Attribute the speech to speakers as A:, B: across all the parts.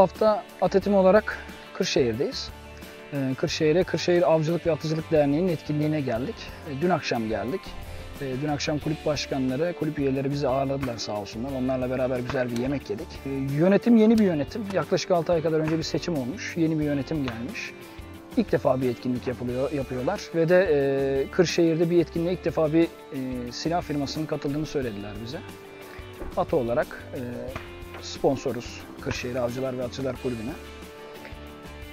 A: Hafta atletim olarak Kırşehir'deyiz. Ee, Kırşehir'e Kırşehir Avcılık ve Atıcılık Derneği'nin etkinliğine geldik. Ee, Dün akşam geldik. Ee, Dün akşam kulüp başkanları, kulüp üyeleri bizi ağırladılar sağ olsunlar. Onlarla beraber güzel bir yemek yedik. Yönetim yeni bir yönetim. Yaklaşık 6 ay kadar önce bir seçim olmuş. Yeni bir yönetim gelmiş. İlk defa bir etkinlik yapılıyor, yapıyorlar ve de e, Kırşehir'de bir etkinliğe ilk defa bir e, silah firmasının katıldığını söylediler bize. ATO olarak e, sponsoruz Kırşehir Avcılar ve Atıcılar Kulübü'ne.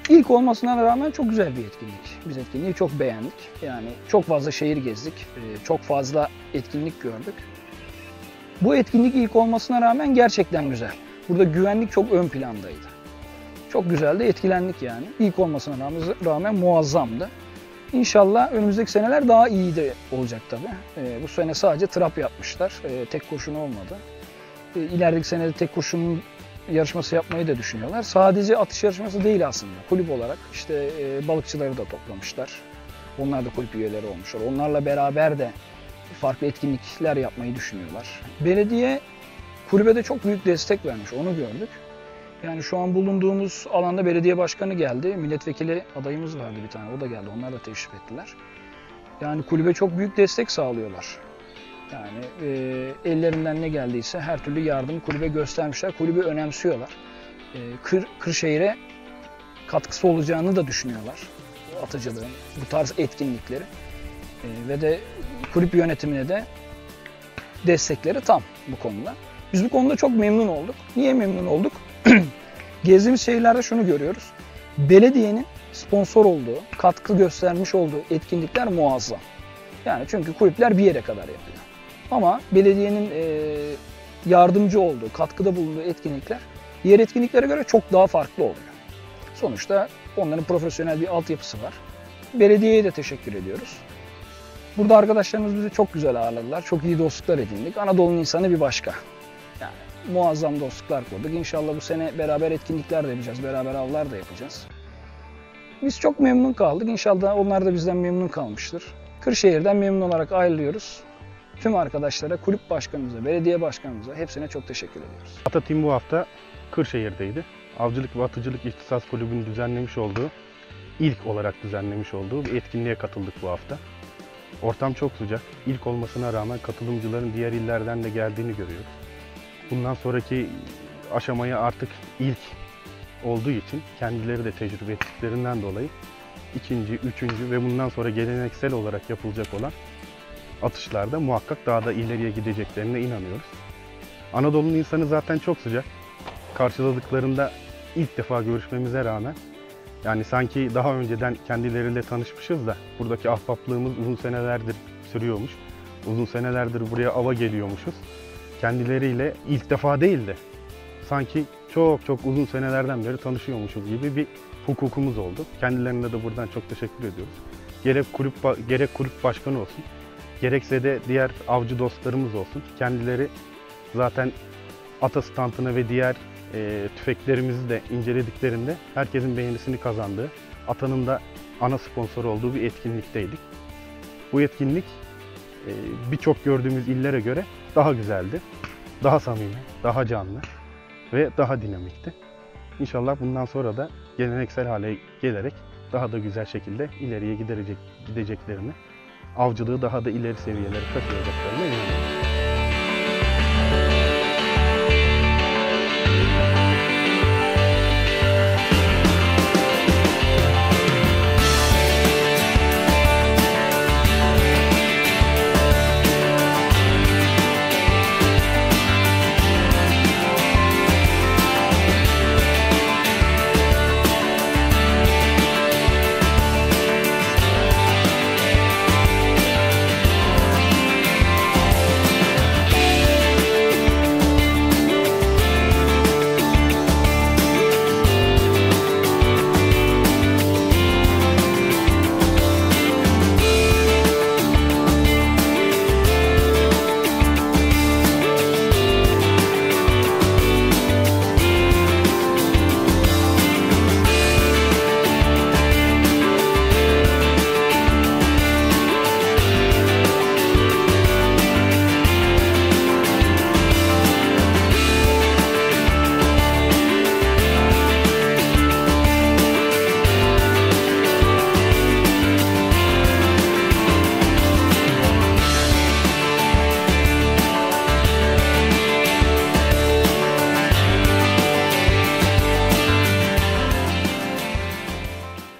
A: İlk olmasına rağmen çok güzel bir etkinlik. Biz etkinliği çok beğendik. Yani çok fazla şehir gezdik, e, çok fazla etkinlik gördük. Bu etkinlik ilk olmasına rağmen gerçekten güzel. Burada güvenlik çok ön plandaydı. Çok güzeldi, etkilendik yani. İlk olmasına rağmen muazzamdı. İnşallah önümüzdeki seneler daha iyi de olacak tabii. E, bu sene sadece trap yapmışlar. E, tek kurşun olmadı. E, ilerideki senede tek kurşun yarışması yapmayı da düşünüyorlar. Sadece atış yarışması değil aslında. Kulüp olarak işte e, balıkçıları da toplamışlar. Onlar da kulüp üyeleri olmuşlar. Onlarla beraber de farklı etkinlikler yapmayı düşünüyorlar. Belediye kulübe de çok büyük destek vermiş. Onu gördük. Yani şu an bulunduğumuz alanda belediye başkanı geldi. Milletvekili adayımız vardı bir tane. O da geldi. Onlar da teşrif ettiler. Yani kulübe çok büyük destek sağlıyorlar. Yani e, ellerinden ne geldiyse her türlü yardım kulübe göstermişler. Kulübü önemsiyorlar. E, Kır, Kırşehir'e katkısı olacağını da düşünüyorlar. Atıcılığın, bu tarz etkinlikleri. E, ve de kulüp yönetimine de destekleri tam bu konuda. Biz bu konuda çok memnun olduk. Niye memnun olduk? Gezdiğimiz şehirlerde şunu görüyoruz. Belediyenin sponsor olduğu, katkı göstermiş olduğu etkinlikler muazzam. Yani çünkü kulüpler bir yere kadar yapıyor. Ama belediyenin e, yardımcı olduğu, katkıda bulunduğu etkinlikler diğer etkinliklere göre çok daha farklı oluyor. Sonuçta onların profesyonel bir altyapısı var. Belediyeye de teşekkür ediyoruz. Burada arkadaşlarımız bizi çok güzel ağırladılar. Çok iyi dostluklar edindik. Anadolu'nun insanı bir başka. Yani muazzam dostluklar kurduk. İnşallah bu sene beraber etkinlikler de yapacağız. Beraber avlar da yapacağız. Biz çok memnun kaldık. İnşallah onlar da bizden memnun kalmıştır. Kırşehir'den memnun olarak ayrılıyoruz. Tüm arkadaşlara, kulüp başkanımıza, belediye başkanımıza hepsine çok teşekkür ediyoruz.
B: Atatim bu hafta Kırşehir'deydi. Avcılık ve Atıcılık İhtisas Kulübü'nün düzenlemiş olduğu, ilk olarak düzenlemiş olduğu bir etkinliğe katıldık bu hafta. Ortam çok sıcak. İlk olmasına rağmen katılımcıların diğer illerden de geldiğini görüyoruz. Bundan sonraki aşamaya artık ilk olduğu için kendileri de tecrübe ettiklerinden dolayı ikinci, üçüncü ve bundan sonra geleneksel olarak yapılacak olan atışlarda muhakkak daha da ileriye gideceklerine inanıyoruz. Anadolu'nun insanı zaten çok sıcak. Karşıladıklarında ilk defa görüşmemize rağmen yani sanki daha önceden kendileriyle tanışmışız da buradaki ahbaplığımız uzun senelerdir sürüyormuş. Uzun senelerdir buraya ava geliyormuşuz. Kendileriyle ilk defa değil de sanki çok çok uzun senelerden beri tanışıyormuşuz gibi bir hukukumuz oldu. Kendilerine de buradan çok teşekkür ediyoruz. Gerek kulüp gerek kulüp başkanı olsun, gerekse de diğer avcı dostlarımız olsun. Kendileri zaten ata stantını ve diğer e, tüfeklerimizi de incelediklerinde herkesin beğenisini kazandığı, atanın da ana sponsor olduğu bir etkinlikteydik. Bu etkinlik e, birçok gördüğümüz illere göre daha güzeldi, daha samimi, daha canlı ve daha dinamikti. İnşallah bundan sonra da geleneksel hale gelerek daha da güzel şekilde ileriye giderecek, gideceklerini, avcılığı daha da ileri seviyelere taşıyacaklarına inanıyorum.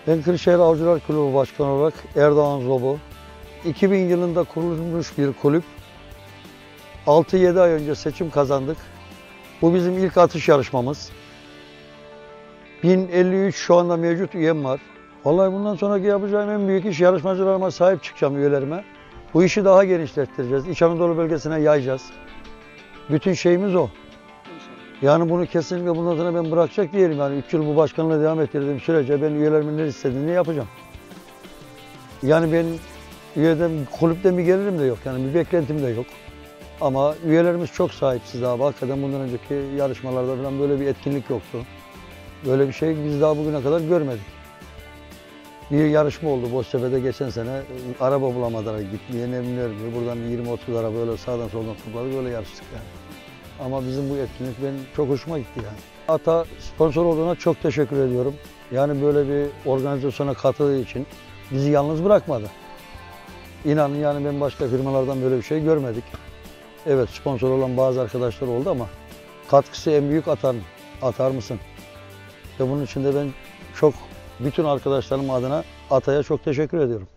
C: Ben Kırşehir Avcılar Kulübü Başkanı olarak Erdoğan Zobu. 2000 yılında kurulmuş bir kulüp. 6-7 ay önce seçim kazandık. Bu bizim ilk atış yarışmamız. 1053 şu anda mevcut üyem var. Vallahi bundan sonraki yapacağım en büyük iş yarışmacılarıma sahip çıkacağım üyelerime. Bu işi daha genişlettireceğiz. İç Anadolu bölgesine yayacağız. Bütün şeyimiz o. Yani bunu kesinlikle bundan sonra ben bırakacak değilim. Yani 3 yıl bu başkanlığı devam ettirdiğim sürece ben üyelerimin ne istediğini yapacağım. Yani ben üyeden, kulüpten bir gelirim de yok. Yani bir beklentim de yok. Ama üyelerimiz çok sahipsiz abi. Hakikaten bundan önceki yarışmalarda falan böyle bir etkinlik yoktu. Böyle bir şey biz daha bugüne kadar görmedik. Bir yarışma oldu Boztepe'de geçen sene. Araba bulamadılar gitmeye ne. Buradan 20-30 araba böyle sağdan soldan topladık böyle yarıştık yani. Ama bizim bu etkinlik benim çok hoşuma gitti yani. Ata sponsor olduğuna çok teşekkür ediyorum. Yani böyle bir organizasyona katıldığı için bizi yalnız bırakmadı. İnanın yani ben başka firmalardan böyle bir şey görmedik. Evet sponsor olan bazı arkadaşlar oldu ama katkısı en büyük atan. Atar mısın? Ve bunun için de ben çok bütün arkadaşlarım adına Atay'a çok teşekkür ediyorum.